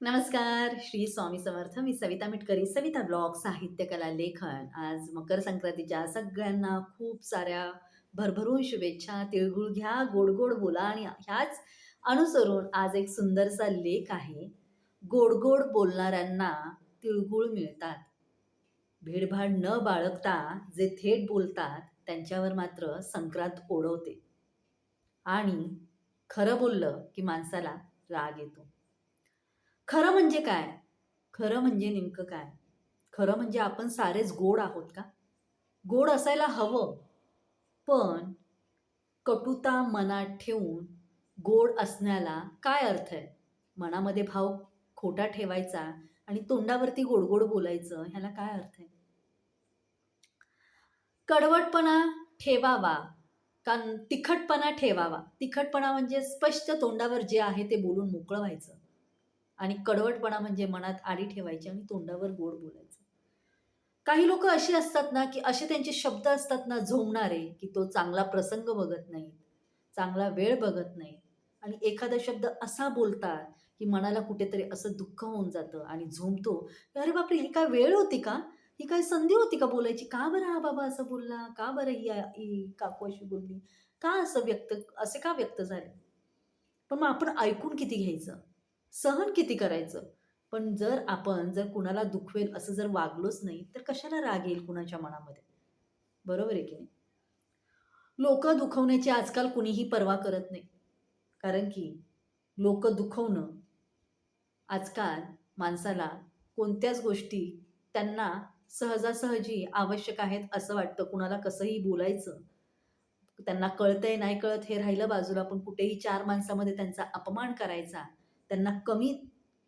नमस्कार श्री स्वामी समर्थ. मी सविता मिटकरी सविता ब्लॉग साहित्य कला लेखन. आज मकर संक्रांतीच्या सगळ्यांना खूप साऱ्या भरभरून शुभेच्छा तिळगुळ घ्या गोड गोड बोला आणि ह्याच अनुसरून आज एक सुंदरसा लेख आहे. गोड गोड बोलणाऱ्यांना तिळगुळ मिळतात. भीडभाड न बाळगता जे थेट बोलतात त्यांच्यावर मात्र संक्रांत ओढवते. आणि खरं बोललं की माणसाला राग येतो. खरं म्हणजे काय? खरं म्हणजे नेमकं काय? खरं म्हणजे आपण सारेच गोड आहोत का? गोड असायला हवं. पण कटुता मनात ठेवून गोड असण्याला काय अर्थ आहे? मनामध्ये भाव खोटा ठेवायचा आणि तोंडावरती गोड गोड बोलायचं ह्याला काय अर्थ आहे? कडवटपणा ठेवावा का तिखटपणा ठेवावा? तिखटपणा म्हणजे स्पष्ट तोंडावर जे आहे ते बोलून मोकळं व्हायचं. आणि कडवटपणा म्हणजे मनात आडी ठेवायची आणि तोंडावर गोड बोलायचं. काही लोक अशी असतात ना की असे त्यांचे शब्द असतात ना झोमणारे की तो चांगला प्रसंग बघत नाही चांगला वेळ बघत नाही आणि एखादा शब्द असा बोलतात की मनाला कुठेतरी असं दुःख होऊन जातं आणि झोमतो अरे बापरे ही काय वेळ होती का? ही काय संधी होती का बोलायची? का बरं हा बाबा असं बोलला? का बरं ही ही काकू अशी बोलली? का असं व्यक्त असे का व्यक्त झाले? पण मग आपण ऐकून किती घ्यायचं? सहन किती करायचं? पण जर आपण जर कुणाला दुखवेल असं जर वागलोच नाही तर कशाला राग येईल कुणाच्या मनामध्ये? बरोबर आहे की नाही? लोक दुखवण्याची आजकाल कुणीही पर्वा करत नाही. कारण की लोक दुखवणं आजकाल माणसाला कोणत्याच गोष्टी त्यांना सहजासहजी आवश्यक आहेत असं वाटतं. कुणाला कसंही बोलायचं त्यांना कळतंय नाही कळत हे राहिलं बाजूला पण कुठेही चार माणसामध्ये त्यांचा अपमान करायचा त्यांना कमी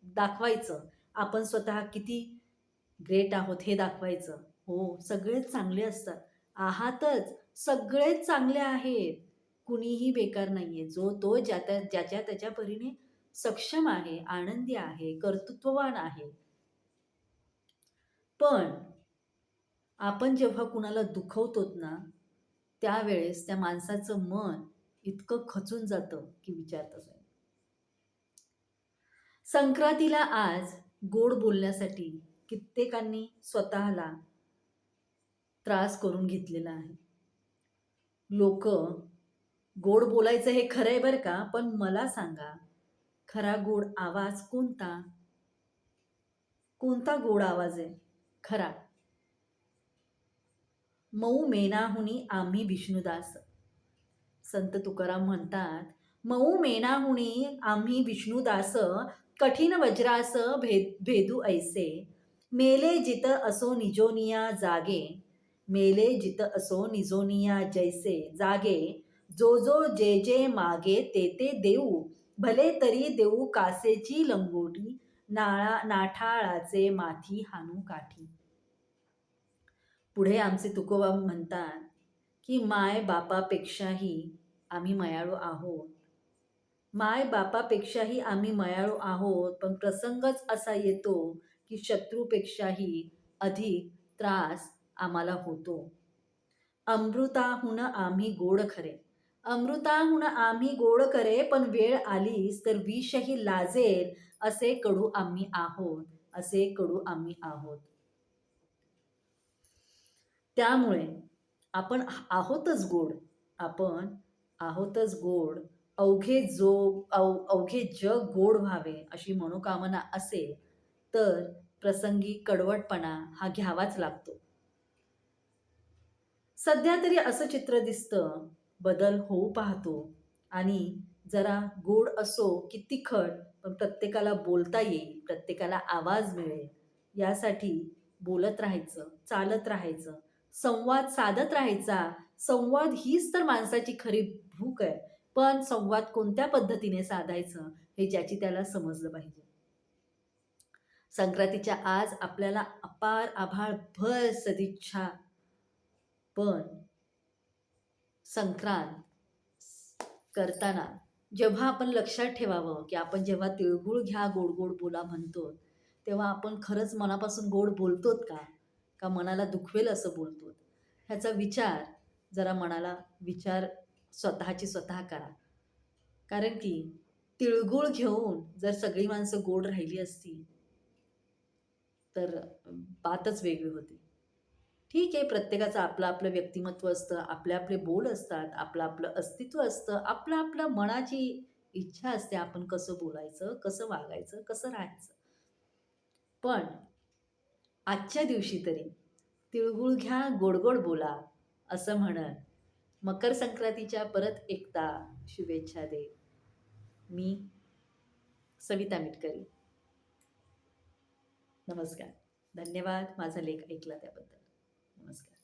दाखवायचं. आपण स्वतः किती ग्रेट आहोत हे दाखवायचं. हो सगळेच चांगले असतात. आहातच सगळेच चांगले आहेत. कुणीही बेकार नाही आहे जो तो ज्या त्या ज्याच्या त्याच्या परीने सक्षम आहे आनंदी आहे कर्तृत्ववान आहे. पण आपण जेव्हा कुणाला दुखवतोत ना त्यावेळेस त्या माणसाचं मन इतकं खचून जातं की विचारतच आहे संक्रांतीला आज गोड बोलण्यासाठी कित्येकांनी स्वतःला त्रास करून घेतलेला आहे. लोक गोड बोलायचं हे खरं आहे बरं का पण मला सांगा खरा गोड आवाज कोणता? कोणता गोड आवाज आहे? खरा. मऊ मेनाहुनी आम्ही विष्णुदास. संत तुकाराम म्हणतात मऊ मेनाहुनी आम्ही विष्णुदास कठीण वज्रास भेद भेदू ऐसे. मेले जित असो निजोनिया जागे. मेले जित असो निजोनिया जैसे जागे. जो जो जे जे मागे ते ते देऊ. भले तरी देऊ कासेची लंगोटी नाळा नाठाळाचे माथी हानू काठी. पुढे आमचे तुकोबा म्हणतात की माय बापापेक्षाही आम्ही मयाळू आहोत. माय बापापेक्षाही आम्ही मयाळू आहोत पण प्रसंगच असा येतो की शत्रूपेक्षाही अधिक त्रास आम्हाला होतो. अमृताहून आम्ही गोड खरे. अमृताहून आम्ही गोड करे पण वेळ आलीस तर विषही लाजेल असे कडू आम्ही आहोत असे कडू आम्ही आहोत. त्यामुळे आपण आहोतच गोड आपण आहोतच गोड अवघे जो अव अवघे जग गोड व्हावे अशी मनोकामना असेल तर प्रसंगी कडवटपणा हा घ्यावाच लागतो. सध्या तरी असं चित्र दिसतं बदल होऊ पाहतो आणि जरा गोड असो की तिखट पण प्रत्येकाला बोलता येईल प्रत्येकाला आवाज मिळेल यासाठी बोलत राहायचं चालत राहायचं संवाद साधत राहायचा. संवाद हीच तर माणसाची खरी भूक आहे. पण संवाद कोणत्या पद्धतीने साधायचं हे ज्याची त्याला समजलं पाहिजे? संक्रांतीच्या आज आपल्याला अपार आभाळ भर सदिच्छा पण संक्रांत करताना जेव्हा आपण लक्षात ठेवावं की आपण जेव्हा तिळगुळ घ्या गोड गोड बोला म्हणतो तेव्हा आपण खरंच मनापासून गोड बोलतोत का? का मनाला दुखवेल असं बोलतो ह्याचा विचार जरा मनाला विचार स्वतःची स्वतः करा. कारण की तिळगुळ घेऊन जर सगळी माणसं गोड राहिली असती तर बातच वेगळी होती. ठीक आहे प्रत्येकाचं आपलं आपलं व्यक्तिमत्व असतं आपले आपले बोल असतात आपलं आपलं अस्तित्व असतं आपलं आपलं मनाची इच्छा असते आपण कसं बोलायचं कसं वागायचं कसं राहायचं. पण आजच्या दिवशी तरी तिळगुळ घ्या गोड गोड बोला असं म्हणत मकर संक्रांतीच्या परत एकदा शुभेच्छा दे. मी सविता मिटकरी. नमस्कार. धन्यवाद. माझा लेख ऐकला त्याबद्दल. नमस्कार.